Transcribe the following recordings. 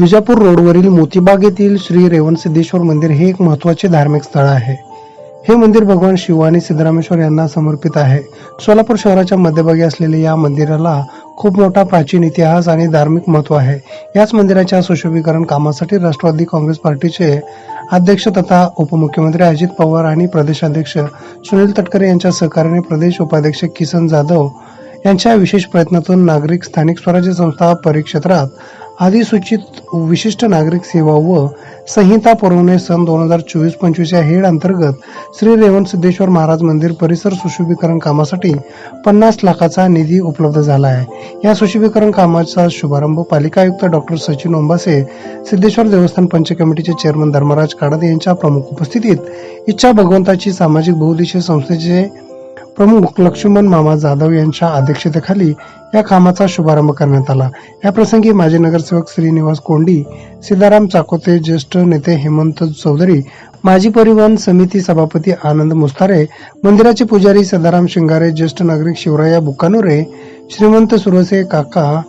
विजापूर रोडवरील मोतीबाग येथील श्री रेवणसिद्धेश्वर मंदिर हे एक महत्त्वाचे धार्मिक स्थळ आहे. हे मंदिर भगवान शिव आणि सिद्धरामेश्वर यांना समर्पित आहे. सोलापूर शहराच्या मध्यभागी असलेल्या या मंदिराला खूप मोठा प्राचीन इतिहास आणि धार्मिक महत्त्व आहे. याच मंदिराच्या सुशोभीकरण कामासाठी राष्ट्रवादी काँग्रेस पार्टीचे अध्यक्ष तथा उपमुख्यमंत्री अजित पवार आणि प्रदेशाध्यक्ष सुनील तटकरे यांच्या सहकार्याने प्रदेश उपाध्यक्ष किसन जाधव यांच्या विशेष प्रयत्नातून नागरिक स्थानिक स्वराज्य संस्था परिक्षेत्रात अधिसूचित विशिष्ट नागरिक सेवा व संहिता पुरवणे सन दोन हजार चोवीस पंचवीस या हेड अंतर्गत श्री रेवण सिद्धेश्वर महाराज मंदिर परिसर सुशोभीकरण कामासाठी पन्नास लाखाचा निधी उपलब्ध झाला आहे. या सुशोभीकरण कामाचा शुभारंभ पालिका आयुक्त डॉक्टर सचिन ओंबासे सिद्धेश्वर देवस्थान पंच कमिटीचे चेअरमन धर्मराज काडद यांच्या प्रमुख उपस्थितीत इच्छा भगवंताची सामाजिक बहुउद्देशीय संस्थेचे प्रमुख लक्ष्मण मामा जाधव यांच्या अध्यक्षतेखाली या कामाचा शुभारंभ करण्यात आला. या प्रसंगी माजी नगरसेवक श्रीनिवास कोंडी सीताराम चाकोते ज्येष्ठ नेते हेमंत चौधरी माजी परिवहन समिती सभापती आनंद मुस्तारे मंदिराचे पुजारी सदाराम शिंगारे ज्येष्ठ नागरिक शिवराया बुकानोरे श्रीमंत सुरसे काका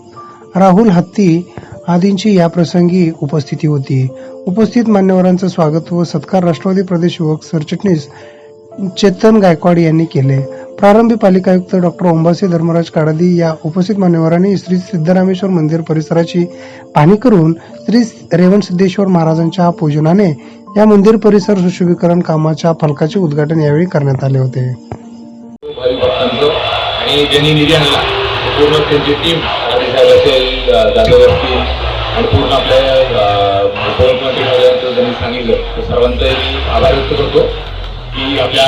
राहुल हत्ती आदींची या प्रसंगी उपस्थिती होती. उपस्थित मान्यवरांचं स्वागत व सत्कार राष्ट्रवादी प्रदेश युवक सरचिटणीस चेतन गायकवाड यांनी केले. प्रारंभी पालिका आयुक्त डॉक्टर ओंबासी धर्मराज काडादी या उपस्थित मान्यवरांनी श्री सिद्धरामेश्वर मंदिर परिसराची पाहणी करून श्री रेवण सिद्धेश्वर महाराजांच्या पूजनाने या मंदिर परिसर सुशोभीकरण कामाच्या फलकाचे उद्घाटन यावेळी करण्यात आले होते. आणि ज्यांनी निधी आणला पूर्ण त्यांची टीम साहेब असेल जाधव असतील आणि पूर्ण आपल्या उपमुख्यमंत्री त्यांनी सांगितलं. सर्वांचा आभार व्यक्त करतो. की आपल्या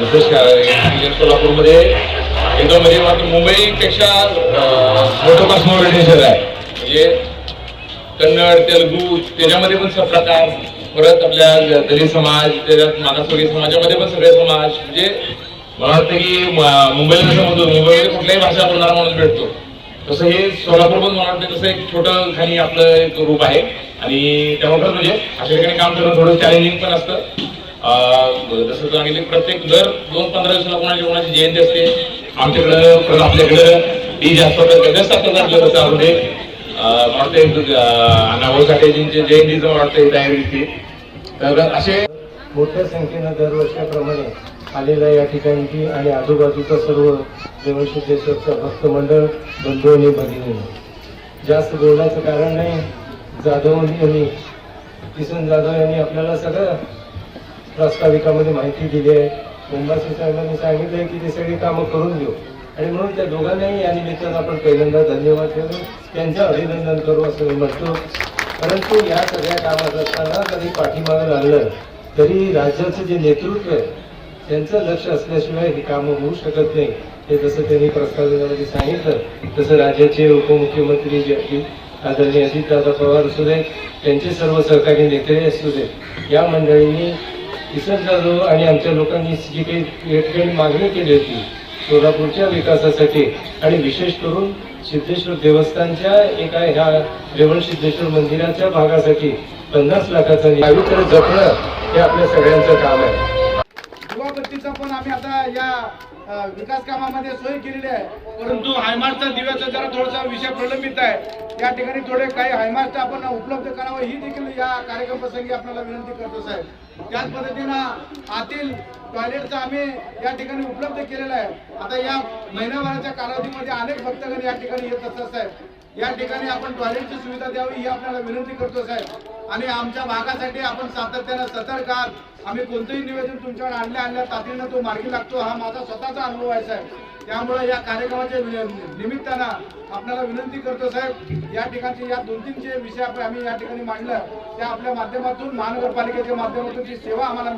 नितेश जसं श- सांगितलं सोलापूरमध्ये एकदम मुंबईपेक्षा मोठं कॉस्मोपॉलिटन शहर आहे. म्हणजे कन्नड तेलगू त्याच्यामध्ये पण सब प्रकार. परत आपल्या दलित समाज त्याच्यात मागासवर्गीय समाजामध्ये पण सगळे समाज. म्हणजे मला वाटतं की मुंबईला जसं म्हणतो मुंबईमध्ये कुठल्याही भाषा बोलणारा माणूस भेटतो. तसं हे सोलापूर पण मला वाटतं तसं एक छोटं खाली आपलं एक रूप आहे. आणि त्यामुळे म्हणजे अशा ठिकाणी काम करणं थोडं चॅलेंजिंग पण असतं. जसं सांगितलं प्रत्येक दर दोन पंधरा दिवसाला कोणाची कोणाची जयंती असते. आमच्याकडं परत आपल्याकडं डी जास्त जास्त असतात आपल्या त्यामध्ये मला साठेजींचे जयंतीचं मला वाटतं तर असे मोठ्या संख्येनं दरवर्षाप्रमाणे आलेला या ठिकाणची आणि आजूबाजूचा सर्व देवसिद्धेश्वरचं भक्त मंडळ बंधू आणि भगिनी. जास्त बोलण्याचं कारण नाही. जाधव यांनी किसन जाधव यांनी आपल्याला सगळं प्रास्ताविकामध्ये माहिती दिली आहे. मुंबासी साहेबांनी आहे की ते सगळी कामं करून घेऊ. आणि म्हणून त्या दोघांनाही या निमित्तानं आपण पहिल्यांदा धन्यवाद देऊन त्यांचं अभिनंदन करू असं मी म्हणतो. परंतु या सगळ्या कामात असताना कधी पाठीमागं लागलं तरी राज्याचं जे नेतृत्व आहे त्यांचं लक्ष असल्याशिवाय ही कामं होऊ शकत नाही. हे जसं त्यांनी प्रस्तावनामध्ये सांगितलं तसं राज्याचे उपमुख्यमंत्री जे असतील आदरणीय अजितदादा पवार असू देत त्यांचे सर्व सहकारी नेते असू देत या मंडळींनी किसन जाधव आणि आमच्या लोकांनी जी काही ठिकाणी मागणी केली होती सोलापूरच्या विकासासाठी आणि विशेष करून सिद्धेश्वर देवस्थानच्या एका ह्या रेवण सिद्धेश्वर मंदिराच्या भागासाठी पन्नास लाखाचा निधी पवित्र जपणं हे आपल्या सगळ्यांचं काम आहे. दिवाबत्तीचा पण आम्ही आता या विकास कामामध्ये सोय केलेली आहे. परंतु हायमार्टचा दिव्याचा जरा थोडासा विषय प्रलंबित आहे. या ठिकाणी थोडे काही हायमार्ट आपण उपलब्ध करावं ही देखील या कार्यक्रम प्रसंगी आपल्याला विनंती करतो साहेब. त्याच पद्धतीनं आतील टॉयलेटचा आम्ही या ठिकाणी उपलब्ध केलेलं आहे. आता या महिनाभराच्या कालावधीमध्ये अनेक भक्तगण या ठिकाणी येत असतात साहेब. या ठिकाणी आपण टॉयलेटची सुविधा द्यावी ही आपल्याला विनंती करतो साहेब. आणि आमच्या भागासाठी आपण सातत्यानं सतर्क आहात. आम्ही कोणतंही निवेदन तुमच्याकडे आणल्या आणल्या तातडीनं तो मार्गी लागतो. हा माझा स्वतःचा अनुभव आहे साहेब. त्यामुळे या कार्यक्रमाच्या निमित्तानं आपल्याला विनंती करतो साहेब या ठिकाणचे या दोन तीन जे विषय आम्ही या ठिकाणी मांडलं. त्या आपल्या माध्यमातून महानगरपालिकेच्या माध्यमातून जी सेवा आम्हाला